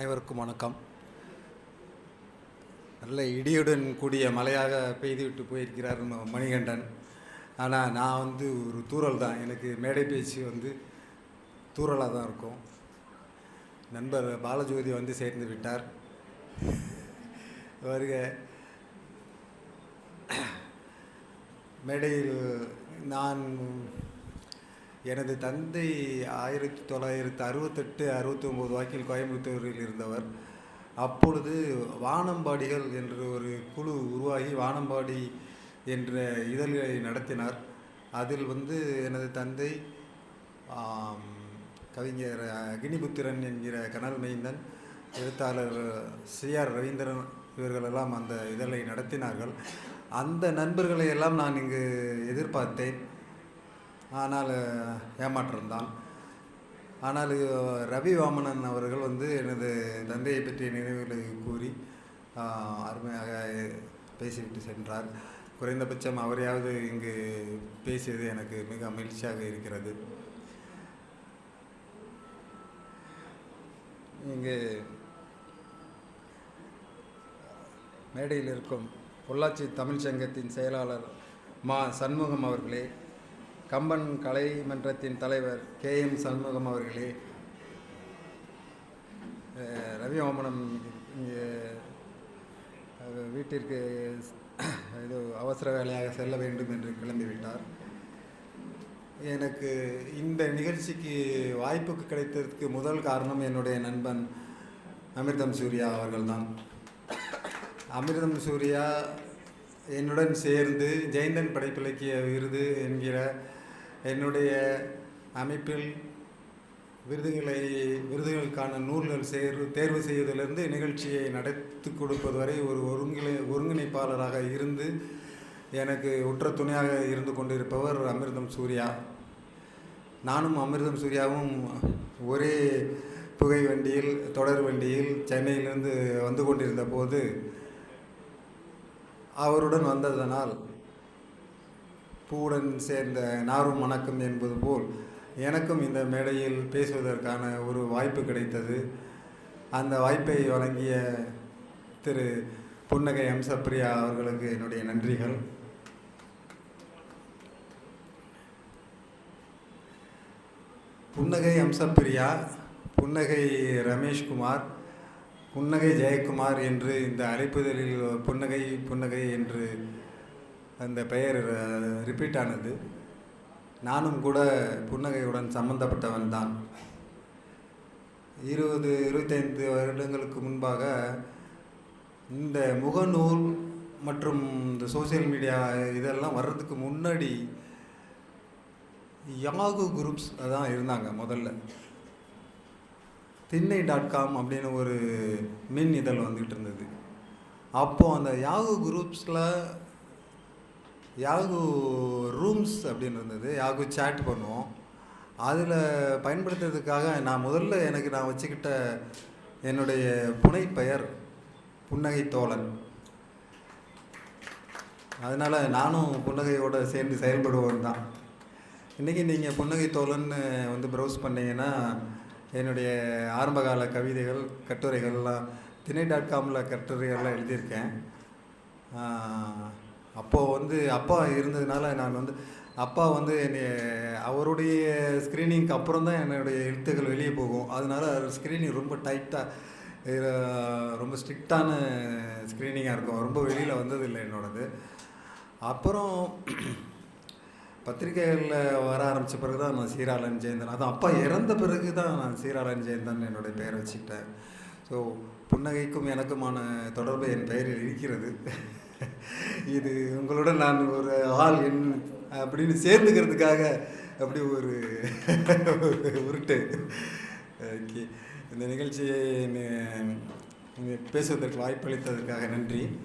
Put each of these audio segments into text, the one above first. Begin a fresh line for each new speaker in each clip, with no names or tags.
அனைவருக்கும் வணக்கம். நல்ல இடியுடன் கூடிய மழையாக பெய்துவிட்டு போயிருக்கிறார் மணிகண்டன். ஆனால் நான் வந்து ஒரு தூறல் தான். எனக்கு மேடை பேச்சு வந்து தூறலாக தான் இருக்கும். நண்பர் பாலஜோதி வந்து சேர்ந்து விட்டார். வருக. மேடையில் நான் எனது தந்தை ஆயிரத்தி தொள்ளாயிரத்து அறுபத்தெட்டு அறுபத்தி ஒம்பது வாக்கில் கோயம்புத்தூரில் இருந்தவர். அப்பொழுது வானம்பாடிகள் என்ற ஒரு குழு உருவாகி வானம்பாடி என்ற இதழை நடத்தினார். அதில் வந்து எனது தந்தை கவிஞர் அக்னிபுத்திரன் என்கிற கனல் மைந்தன் எழுத்தாளர் சிஆர் ரவீந்திரன் இவர்களெல்லாம் அந்த இதழை நடத்தினார்கள். அந்த நண்பர்களை எல்லாம் நான் இங்கு எதிர்பார்த்தேன். ஆனால் ஏமாற்றம்தான் ஆனால் ரவி வாமனன் அவர்கள் வந்து எனது தந்தையை பற்றிய நினைவுகளை கூறி அருமையாக பேசிவிட்டு சென்றார். குறைந்தபட்சம் அவரையாவது இங்கு பேசியது எனக்கு மிக மகிழ்ச்சியாக இருக்கிறது. இங்கு மேடையில் இருக்கும் பொள்ளாச்சி தமிழ்ச்சங்கத்தின் செயலாளர் மா சண்முகம் அவர்களே கம்பன் கலை மன்றத்தின் தலைவர் கே எம் சண்முகம் அவர்களே ரவி ஓமனம் இங்கே வீட்டிற்கு இது அவசர வேலையாக செல்ல வேண்டும் என்று கிளம்பிவிட்டார். எனக்கு இந்த நிகழ்ச்சிக்கு வாய்ப்புக்கு கிடைத்ததற்கு முதல் காரணம் என்னுடைய நண்பன் அமிர்தம் சூர்யா அவர்கள்தான். அமிர்தம் சூர்யா என்னுடன் சேர்ந்து ஜெயந்தன் படைப்பிலக்கிய விருது என்கிற என்னுடைய அமைப்பில் விருதுகளை விருதுகளுக்கான நூல்கள் சேர்வு தேர்வு செய்வதிலிருந்து நிகழ்ச்சியை நடத்தி கொடுப்பது வரை ஒரு ஒருங்கிணை ஒருங்கிணைப்பாளராக இருந்து எனக்கு உற்ற துணையாக இருந்து கொண்டிருப்பவர் அமிர்தம் சூர்யா. நானும் அமிர்தம் சூர்யாவும் ஒரே புகை வண்டியில் தொடர் வண்டியில் சென்னையிலிருந்து வந்து கொண்டிருந்த போது அவருடன் வந்ததனால் பூவுடன் சேர்ந்த நாரும் வணக்கம் என்பது போல் எனக்கும் இந்த மேடையில் பேசுவதற்கான ஒரு வாய்ப்பு கிடைத்தது. அந்த வாய்ப்பை வழங்கிய திரு புன்னகை அம்சப்பிரியா அவர்களுக்கு என்னுடைய நன்றிகள். புன்னகை அம்சப்பிரியா புன்னகை ரமேஷ்குமார் புன்னகை ஜெயக்குமார் என்று இந்த அழைப்புதலில் புன்னகை புன்னகை என்று அந்த பெயர் ரிப்பீட் ஆனது. நானும் கூட புன்னகையுடன் சம்பந்தப்பட்டவன் தான். இருபது இருபத்தைந்து வருடங்களுக்கு முன்பாக இந்த முகநூல் மற்றும் இந்த சோஷியல் மீடியா இதெல்லாம் வர்றதுக்கு முன்னாடி யாகு குரூப்ஸ் தான் இருந்தாங்க முதல்ல. திண்ணை டாட் காம் அப்படின்னு ஒரு மின் இதழ் வந்துகிட்டு இருந்தது. அப்போது அந்த யாகு குரூப்ஸில் யாகு ரூம்ஸ் அப்படின்னு இருந்தது. யாகு சேட் பண்ணுவோம். அதில் பயன்படுத்துறதுக்காக நான் முதல்ல எனக்கு நான் வச்சுக்கிட்ட என்னுடைய புனை பெயர் புன்னகை தோழன். அதனால் நானும் புன்னகையோடு சேர்ந்து செயல்படுவோம் தான். இன்றைக்கி நீங்கள் புன்னகை தோழன்னு வந்து ப்ரௌஸ் பண்ணிங்கன்னா என்னுடைய ஆரம்பகால கவிதைகள் கட்டுரைகள்லாம் திணை டாட் காமில் கட்டுரைகள்லாம் எழுதியிருக்கேன். அப்போது வந்து அப்பா இருந்ததுனால நான் வந்து அப்பா வந்து என்னை அவருடைய ஸ்க்ரீனிங்க்கு அப்புறம் தான் என்னுடைய எழுத்துக்கள் வெளியே போகும். அதனால ஸ்க்ரீனிங் ரொம்ப டைட்டாக ரொம்ப ஸ்ட்ரிக்டான ஸ்க்ரீனிங்காக இருக்கும். ரொம்ப வெளியில் வந்ததில்லை என்னோடது. அப்புறம் பத்திரிகைகளில் வர ஆரம்பித்த பிறகு தான் நான் சீராளன் ஜெயந்தன். அதுவும் அப்பா இறந்த பிறகு தான் நான் சீராளன் ஜெயந்தன் என்னுடைய பெயரை வச்சுக்கிட்டேன். ஸோ புன்னகைக்கும் எனக்குமான தொடர்பு என் பெயரில் இருக்கிறது. இது உங்களோட நான் ஒரு ஆள் என் அப்படின்னு சேர்ந்துக்கிறதுக்காக அப்படி ஒரு உருட்டு. ஓகே. இந்த நிகழ்ச்சியை நி- பேசுவதற்கு வாய்ப்பளித்ததற்காக நன்றி.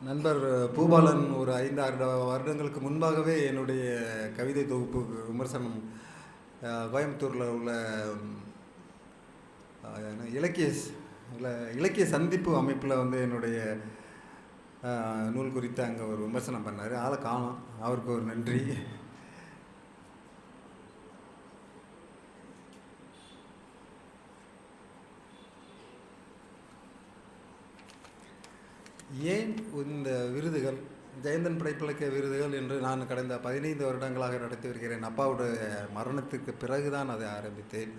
நண்பர் பூபாலன் ஒரு ஐந்து ஆறு வருடங்களுக்கு முன்பாகவே என்னுடைய கவிதை தொகுப்பு விமர்சனம் கோயம்புத்தூரில் உள்ள இலக்கிய இலக்கிய சந்திப்பு அமைப்பில் வந்து என்னுடைய நூல் குறித்து அங்கே ஒரு விமர்சனம் பண்ணார். ஆளை காணும். அவருக்கு ஒரு நன்றி. ஏன் இந்த விருதுகள் ஜெயந்தன் படைப்பிலக்க விருதுகள் என்று நான் கடந்த பதினைந்து வருடங்களாக நடத்தி வருகிறேன். அப்பாவுடைய மரணத்துக்கு பிறகுதான் அதை ஆரம்பித்தேன்.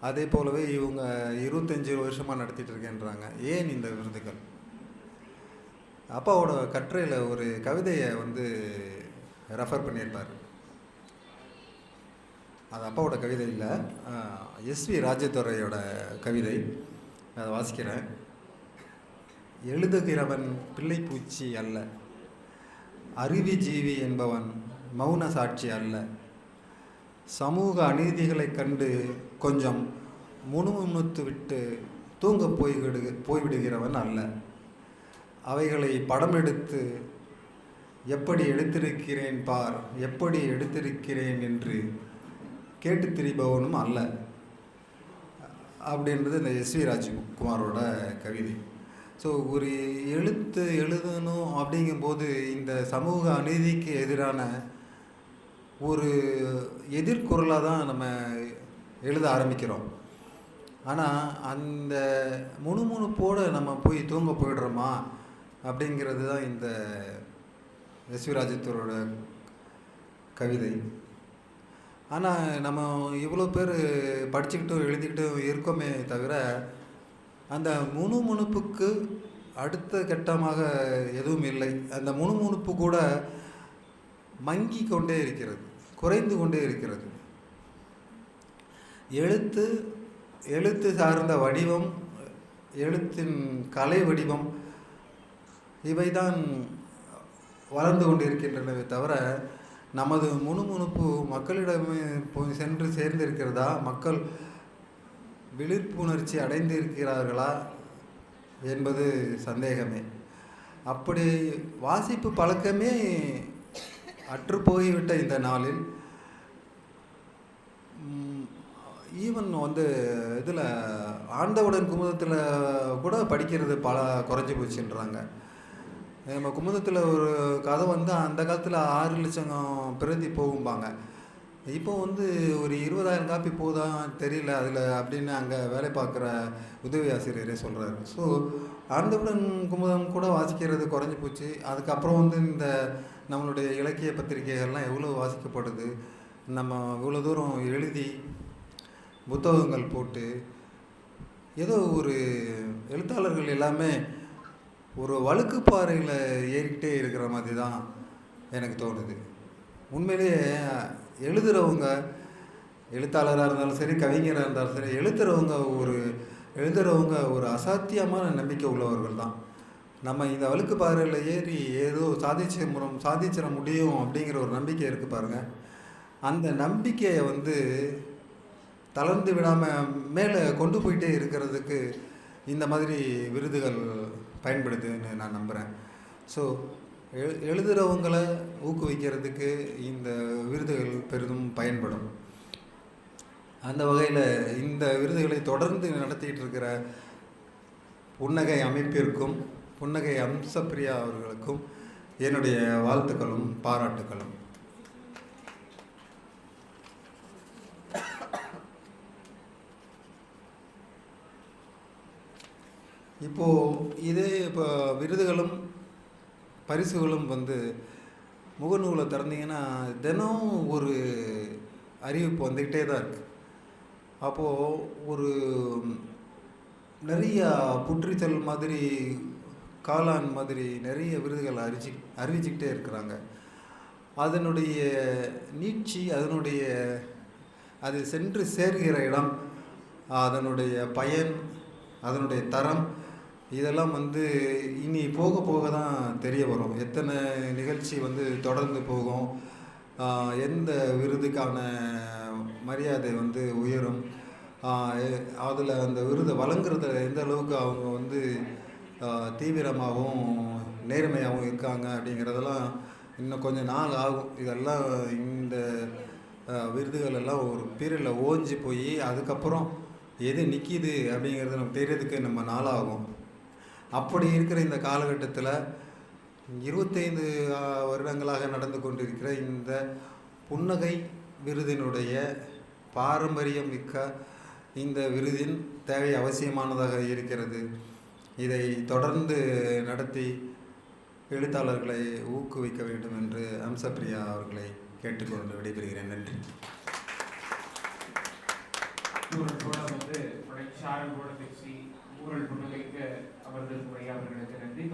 அதே போலவே இவங்க இருபத்தஞ்சி வருஷமாக நடத்திட்டு இருக்கேன்றாங்க. ஏன் இந்த விருதுகள்? அப்பாவோட கட்டுரையில் ஒரு கவிதையை வந்து ரெஃபர் பண்ணியிருப்பார். அது அப்பாவோட கவிதை இல்லை. எஸ்வி ராஜதுரையோட கவிதை. அதை வாசிக்கிறேன். எழுதுகிறவன் பிள்ளைப்பூச்சி அல்ல. அருவி ஜீவி என்பவன் மௌன சாட்சி அல்ல. சமூக அநீதிகளைக் கண்டு கொஞ்சம் முணுமுணுத்து விட்டு தூங்க போய்விடு போய்விடுகிறவன் அல்ல. அவைகளை படம் எடுத்து எப்படி எடுத்திருக்கிறேன் பார் எப்படி எடுத்திருக்கிறேன் என்று கேட்டு திரிபவனும் அல்ல. அப்படின்றது இந்த எஸ்வி ராஜ்குமாரோட கவிதை. ஸோ ஒரு எழுத்து எழுதணும் அப்படிங்கும்போது இந்த சமூக அநீதிக்கு எதிரான ஒரு எதிர்குரலாக தான் நம்ம எழுத ஆரம்பிக்கிறோம். ஆனால் அந்த முணுமுணுப்போடு நம்ம போய் தூங்க போயிடுறோமா? அப்படிங்கிறது தான் இந்த எஸ்விராஜத்தோரோட கவிதை. ஆனால் நம்ம இவ்வளோ பேர் படிச்சுக்கிட்டும் எழுதிக்கிட்டும் இருக்கோமே தவிர அந்த முணுமுணுப்புக்கு அடுத்த கட்டமாக எதுவும் இல்லை. அந்த முணுமுணுப்பு கூட மங்கி கொண்டே இருக்கிறது குறைந்து கொண்டே இருக்கிறது. எழுத்து எழுத்து சார்ந்த வடிவம் எழுத்தின் கலை வடிவம் இவைதான் வளர்ந்து கொண்டிருக்கின்றனவே தவிர நமது முணுமுணுப்பு மக்களிடமே போய் சென்று சேர்ந்திருக்கிறதா? மக்கள் விழிப்புணர்ச்சி அடைந்திருக்கிறார்களா என்பது சந்தேகமே. அப்படி வாசிப்பு பழக்கமே அற்று போய்விட்ட இந்த நாளில் ஈவன் வந்து இதில் ஆண்டவுடன் குமுதத்தில் கூட படிக்கிறது பல குறைஞ்சி போச்சுன்றாங்க. நம்ம குமுதத்தில் ஒரு கதை வந்து அந்த காலத்தில் ஆறு லட்சம் பிரதி போகும்பாங்க. இப்போ வந்து ஒரு இருபதாயிரம் காப்பி போதான் தெரியல அதில் அப்படின்னு அங்கே வேலை பார்க்குற உதவி ஆசிரியரே சொல்கிறாரு ஸோ ஆண்டவுடன் குமுதம் கூட வாசிக்கிறது குறைஞ்சி போச்சு. அதுக்கப்புறம் வந்து இந்த நம்மளுடைய இலக்கிய பத்திரிகைகள்லாம் எவ்வளோ வாசிக்கப்படுது நம்ம இவ்வளோ தூரம் எழுதி புத்தகங்கள் போட்டு ஏதோ ஒரு எழுத்தாளர்கள் எல்லாமே ஒரு வழுக்கு பாறையில் ஏறிக்கிட்டே இருக்கிற மாதிரி தான் எனக்கு தோணுது. உண்மையிலேயே எழுதுகிறவங்க எழுத்தாளராக இருந்தாலும் சரி கவிஞராக இருந்தாலும் சரி எழுதுகிறவங்க ஒரு எழுதுகிறவங்க ஒரு அசாத்தியமான நம்பிக்கை உள்ளவர்கள் தான். நம்ம இந்த வழுக்கு பாறையில் ஏறி ஏதோ சாதிச்ச முறம் சாதிச்சிட முடியும் அப்படிங்கிற ஒரு நம்பிக்கை இருக்குது பாருங்கள் அந்த நம்பிக்கையை வந்து தளர்ந்து விடாமல் மேலே கொண்டு போயிட்டே இருக்கிறதுக்கு இந்த மாதிரி விருதுகள் பயன்படுதுன்னு நான் நம்புகிறேன் ஸோ எழு எழுதுகிறவங்களை ஊக்குவிக்கிறதுக்கு இந்த விருதுகள் பெரிதும் பயன்படும். அந்த வகையில் இந்த விருதுகளை தொடர்ந்து நடத்திட்டு இருக்கிற புன்னகை அமைப்பிற்கும் புன்னகை அம்சப்பிரியா அவர்களுக்கும் என்னுடைய வாழ்த்துக்களும் பாராட்டுக்களும். இப்போது இதே இப்போ விருதுகளும் பரிசுகளும் வந்து முகநூலை திறந்தீங்கன்னா தினம் ஒரு அறிவிப்பு வந்துக்கிட்டே தான் இருக்குது அப்போது ஒரு நிறையா புற்றுச்சல் மாதிரி காளான் மாதிரி நிறைய விருதுகள் அறிச்சி அறிவிச்சுக்கிட்டே இருக்கிறாங்க. அதனுடைய நீட்சி அதனுடைய அது சென்று சேர்கிற இடம் அதனுடைய பயன் அதனுடைய தரம் இதெல்லாம் வந்து இனி போக போக தான் தெரிய வரும். எத்தனை நிகழ்ச்சி வந்து தொடர்ந்து போகும்? எந்த விருதுக்கான மரியாதை வந்து உயரும்? அதில் அந்த விருதை வழங்குறதுல எந்த அளவுக்கு அவங்க வந்து தீவிரமாகவும் நேர்மையாகவும் இருக்காங்க அப்படிங்கிறதெல்லாம் இன்னும் கொஞ்சம் நாள் ஆகும். இதெல்லாம் இந்த விருதுகள் எல்லாம் ஒரு பீரியடில் ஓஞ்சி போய் அதுக்கப்புறம் எது நிற்கிது அப்படிங்கிறது நம்ம தெரியறதுக்கு நம்ம நாளாகும். அப்படி இருக்கிற இந்த காலகட்டத்தில் இருபத்தைந்து வருடங்களாக நடந்து கொண்டிருக்கிற இந்த புன்னகை விருதினுடைய பாரம்பரியம் மிக்க இந்த விருதின் தேவை அவசியமானதாக இருக்கிறது. இதை தொடர்ந்து நடத்தி எழுத்தாளர்களை ஊக்குவிக்க வேண்டும் என்று அம்சப்பிரியா அவர்களை கேட்டுக்கொண்டு விடைபெறுகிறேன். நன்றி.
கூட வந்து கூட பேசி ஊரல் அமர்ந்திருக்கும் அவர்கள் அவர்களுக்கு நன்றி